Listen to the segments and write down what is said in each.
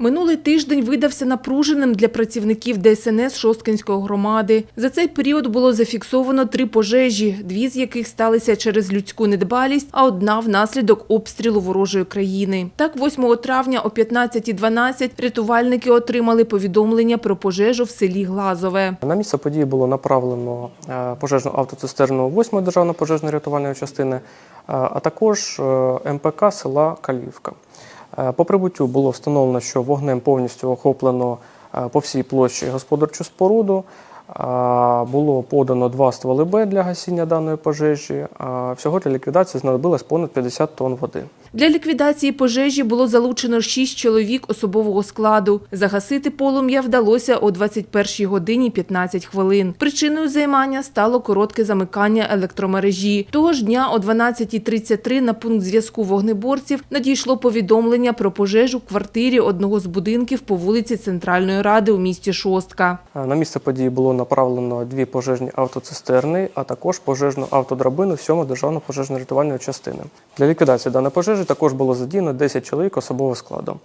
Минулий тиждень видався напруженим для працівників ДСНС Шосткинської громади. За цей період було зафіксовано три пожежі, дві з яких сталися через людську недбалість, а одна внаслідок обстрілу ворожої країни. Так, 8 травня о 15.12 рятувальники отримали повідомлення про пожежу в селі Глазове. На місце події було направлено е, пожежну автоцистерну 8-ї державної пожежно-рятувальної частини, е, а також е, МПК села Калівка. Е, По прибуттю було встановлено, що вогнем повністю охоплено е, по всій площі господарчу споруду. Було подано два стволи Б для гасіння даної пожежі. Всього для ліквідації знадобилось понад 50 тонн води. Для ліквідації пожежі було залучено 6 чоловік особового складу. Загасити полум'я вдалося о 21 годині 15 хвилин. Причиною займання стало коротке замикання електромережі. Того ж дня о 12.33 на пункт зв'язку вогнеборців надійшло повідомлення про пожежу в квартирі одного з будинків по вулиці Центральної Ради у місті Шостка. На місце події було направлено дві пожежні автоцистерни, а також пожежну автодрабину 7 державної пожежно-рятувальної частини. Для ліквідації даної пожежі також було задіяно 10 чоловік особового складу.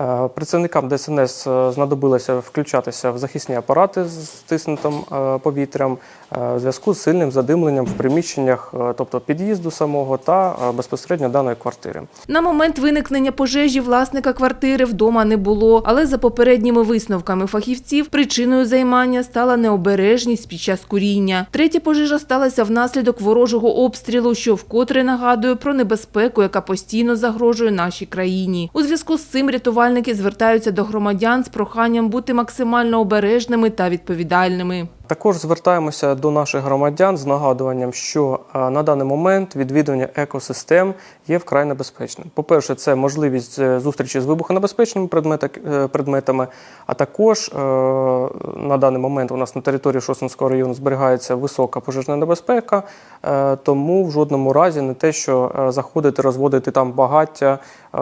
Е, Працівникам ДСНС е, знадобилося включатися в захисні апарати з стиснутим е, повітрям в зв'язку з сильним задимленням в приміщеннях, тобто під'їзду самого та безпосередньо даної квартири. На момент виникнення пожежі власника квартири вдома не було, але за попередніми висновками фахівців причиною займання стала необережність під час куріння. Третя пожежа сталася внаслідок ворожого обстрілу, що вкотре нагадує про небезпеку, яка постійно загрожує нашій країні. У зв'язку з цим рятувальники звертаються до громадян з проханням бути максимально обережними та відповідальними. Також звертаємося до наших громадян з нагадуванням, що на даний момент відвідування екосистем є вкрай небезпечним. По-перше, це можливість е, зустрічі з вибухонебезпечними е, предметами, а також е, на даний момент у нас на території Шосинського району зберігається висока пожежна небезпека, е, тому в жодному разі не те, що е, заходити, розводити там багаття, е,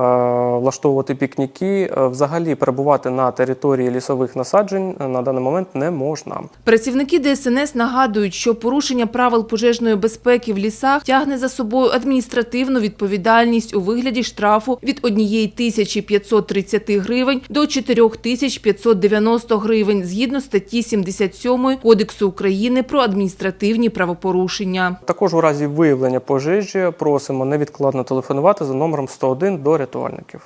влаштовувати пікніки, взагалі перебувати на території лісових насаджень на даний момент не можна. Працівники ДСНС нагадують, що порушення правил пожежної безпеки в лісах тягне за собою адміністративну відповідальність у вигляді штрафу від 1 тисячі 530 гривень до 4 тисяч 590 гривень згідно статті 77 Кодексу України про адміністративні правопорушення. Також у разі виявлення пожежі просимо невідкладно телефонувати за номером 101 до рятувальників.